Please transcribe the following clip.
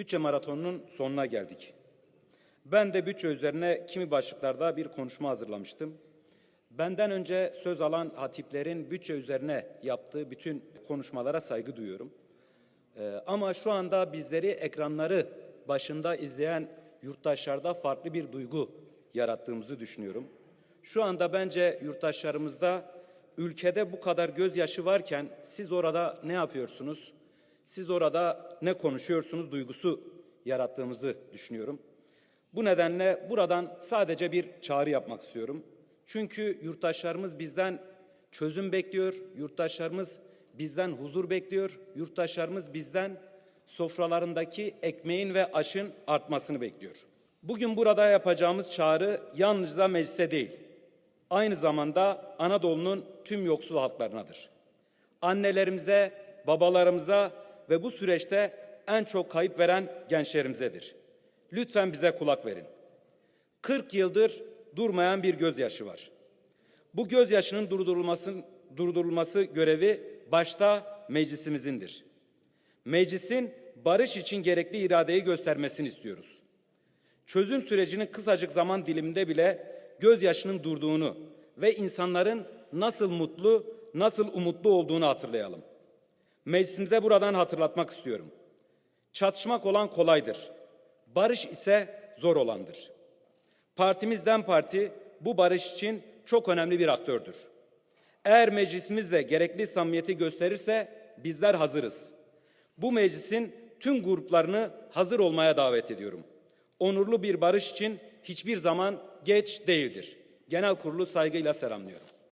Bütçe maratonunun sonuna geldik. Ben de bütçe üzerine kimi başlıklarda bir konuşma hazırlamıştım. Benden önce söz alan hatiplerin bütçe üzerine yaptığı bütün konuşmalara saygı duyuyorum. Ee, ama şu anda bizleri ekranları başında izleyen yurttaşlarda farklı bir duygu yarattığımızı düşünüyorum. Şu anda bence yurttaşlarımızda ülkede bu kadar gözyaşı varken siz orada ne yapıyorsunuz? Siz orada ne konuşuyorsunuz duygusu yarattığımızı düşünüyorum. Bu nedenle buradan sadece bir çağrı yapmak istiyorum. Çünkü yurttaşlarımız bizden çözüm bekliyor, yurttaşlarımız bizden huzur bekliyor, yurttaşlarımız bizden sofralarındaki ekmeğin ve aşın artmasını bekliyor. Bugün burada yapacağımız çağrı yalnızca meclise değil, aynı zamanda Anadolu'nun tüm yoksul halklarınadır. Annelerimize, babalarımıza ve bu süreçte en çok kayıp veren gençlerimizedir. Lütfen bize kulak verin. 40 yıldır durmayan bir gözyaşı var. Bu gözyaşının durdurulması, durdurulması görevi başta meclisimizindir. Meclisin barış için gerekli iradeyi göstermesini istiyoruz. Çözüm sürecinin kısacık zaman diliminde bile gözyaşının durduğunu ve insanların nasıl mutlu, nasıl umutlu olduğunu hatırlayalım. Meclisimize buradan hatırlatmak istiyorum. Çatışmak olan kolaydır. Barış ise zor olandır. Partimizden parti bu barış için çok önemli bir aktördür. Eğer meclisimiz de gerekli samimiyeti gösterirse bizler hazırız. Bu meclisin tüm gruplarını hazır olmaya davet ediyorum. Onurlu bir barış için hiçbir zaman geç değildir. Genel kurulu saygıyla selamlıyorum.